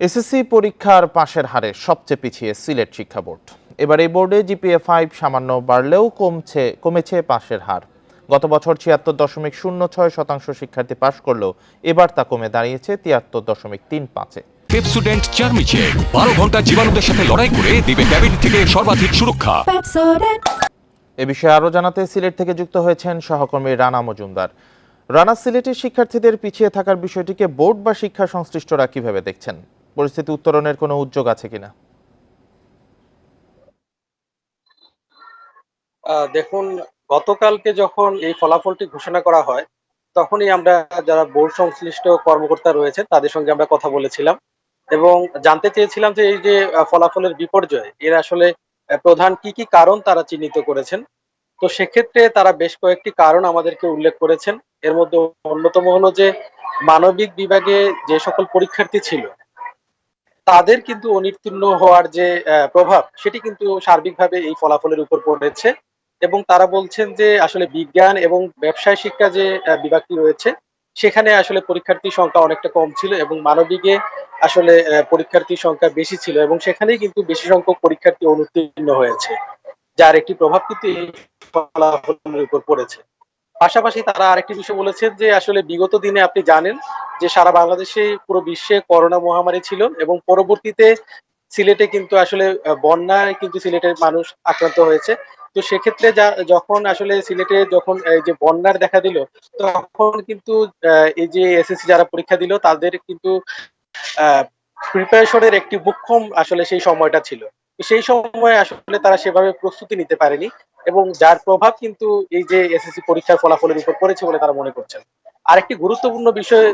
SSC পরীক্ষার পাশের হারে সবচেয়ে পিছিয়ে সিলেট শিক্ষা বোর্ড। এবার এই বোর্ডে জিপিএ ফাইভ সামান্য বাড়লেও কমছে কমেছে পাশের হার। গত বছর ছিয়াত্তর দশমিক শূন্য ছয় শতাংশ শিক্ষার্থী পাশ করলেও এবার তা কমে দাঁড়িয়েছে তিয়াত্তর দশমিক তিন পাঁচে। পেপসুডেন্ট বারো ঘণ্টা জীবাণুদের সাথে লড়াই করে দিবে ক্যাবিন থেকে সর্বাধিক সুরক্ষা। এ বিষয়ে আরও জানাতে সিলেট থেকে যুক্ত হয়েছেন সহকর্মী রানা মজুমদার। রানা সিলেটের শিক্ষার্থীদের পিছিয়ে থাকার বিষয়টিকে বোর্ড বা শিক্ষা সংশ্লিষ্টরা কীভাবে দেখছেন? পরিস্থিতি উত্তরণের কোনো উদ্যোগ আছে কিনা? দেখুন, গতকালকে যখন এই ফলাফলটি ঘোষণা করা হয়, তখনই আমরা যারা বোর্ড সংশ্লিষ্ট কর্মকর্তা রয়েছে, তাদের সঙ্গে আমরা কথা বলেছিলাম এবং জানতে চেয়েছিলাম যে এই যে ফলাফলের বিপর্যয়, এর আসলে প্রধান কি কি কারণ তারা চিহ্নিত করেছেন। তো সেক্ষেত্রে তারা বেশ কয়েকটি কারণ আমাদেরকে উল্লেখ করেছেন। এর মধ্যে অন্যতম হলো যে, মানবিক বিভাগে যে সকল পরীক্ষার্থী ছিল তাদের কিন্তু অনুত্তীর্ণ হওয়ার যে প্রভাব, সেটি কিন্তু সার্বিকভাবে এই ফলাফলের উপর পড়েছে। এবং তারা বলছেন যে, আসলে বিজ্ঞান এবং ব্যবসায় শিক্ষা যে বিভাগটি রয়েছে, সেখানে আসলে পরীক্ষার্থীর সংখ্যা অনেকটা কম ছিল এবং মানবিকে আসলে পরীক্ষার্থীর সংখ্যা বেশি ছিল এবং সেখানেই কিন্তু বেশি সংখ্যক পরীক্ষার্থী অনুত্তীর্ণ হয়েছে, যার একটি প্রভাব কিন্তু এই ফলাফলের উপর পড়েছে। পাশাপাশি তারা আরেকটি বিষয় বলেছেন যে, আসলে বিগত দিনে আপনি জানেন যে সারা বাংলাদেশে পুরো বিশ্বে করোনা মহামারী ছিল এবং পরবর্তীতে সিলেটে কিন্তু আসলে বন্যায় কিন্তু সিলেটের মানুষ আক্রান্ত হয়েছে। তো সেক্ষেত্রে যা, যখন আসলে সিলেটে যখন এই যে বন্যার দেখা দিল, তখন কিন্তু এই যে এসএসসি যারা পরীক্ষা দিল, তাদের কিন্তু প্রিপারেশনের একটি মুখ্যম আসলে সেই সময়টা ছিল। সেই সময় আসলে তারা সেভাবে প্রস্তুতি নিতে পারেনি। এবং যার প্রভাব কিন্তু এই যে এসএসসি পরীক্ষার ফলাফলের উপর পড়েছে বলে তারা মনে করছেন। আরেকটি গুরুত্বপূর্ণ বিষয়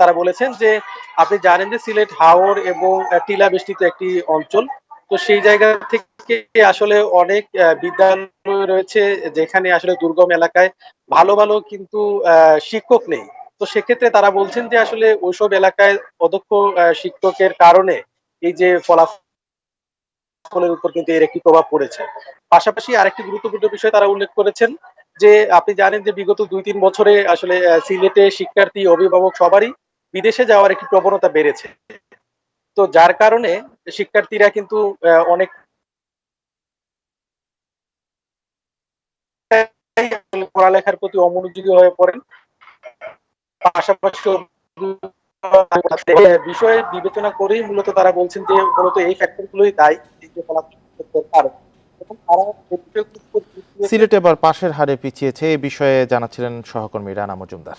তারা বলেছেন যে আপনি জানেন যে সিলেট, হাওর এবং টিলা বেষ্টিত একটি অঞ্চল। তো সেই জায়গা থেকে আসলে অনেক বিদ্যালয় রয়েছে যেখানে আসলে দুর্গম এলাকায় ভালো ভালো কিন্তু শিক্ষক নেই। তো সেক্ষেত্রে তারা বলছেন যে আসলে ওইসব এলাকায় অদক্ষ শিক্ষকের কারণে এই যে ফলাফলের উপর কিন্তু এর একটি প্রভাব পড়েছে। পাশাপাশি আরেকটি গুরুত্বপূর্ণ বিষয় তারা উল্লেখ করেছেন যে, আপনি জানেন যে বিগত দুই তিন বছরে আসলে সিলেটে শিক্ষার্থী, অভিভাবক সবারই বিদেশে যাওয়ার একটি প্রবণতা বেড়েছে। তো যার কারণে শিক্ষার্থীরা কিন্তু অনেক পড়ালেখার প্রতি অমনোযোগী হয়ে পড়েন। পাশাপাশি বিষয়ে বিবেচনা করেই মূলত তারা বলছেন যে, মূলত এই ফ্যাক্টর গুলোই দায়ী। সিলেট এবার পাশের হারে পিছিয়েছে এ বিষয়ে জানাচ্ছিলেন সহকর্মী রানা মজুমদার।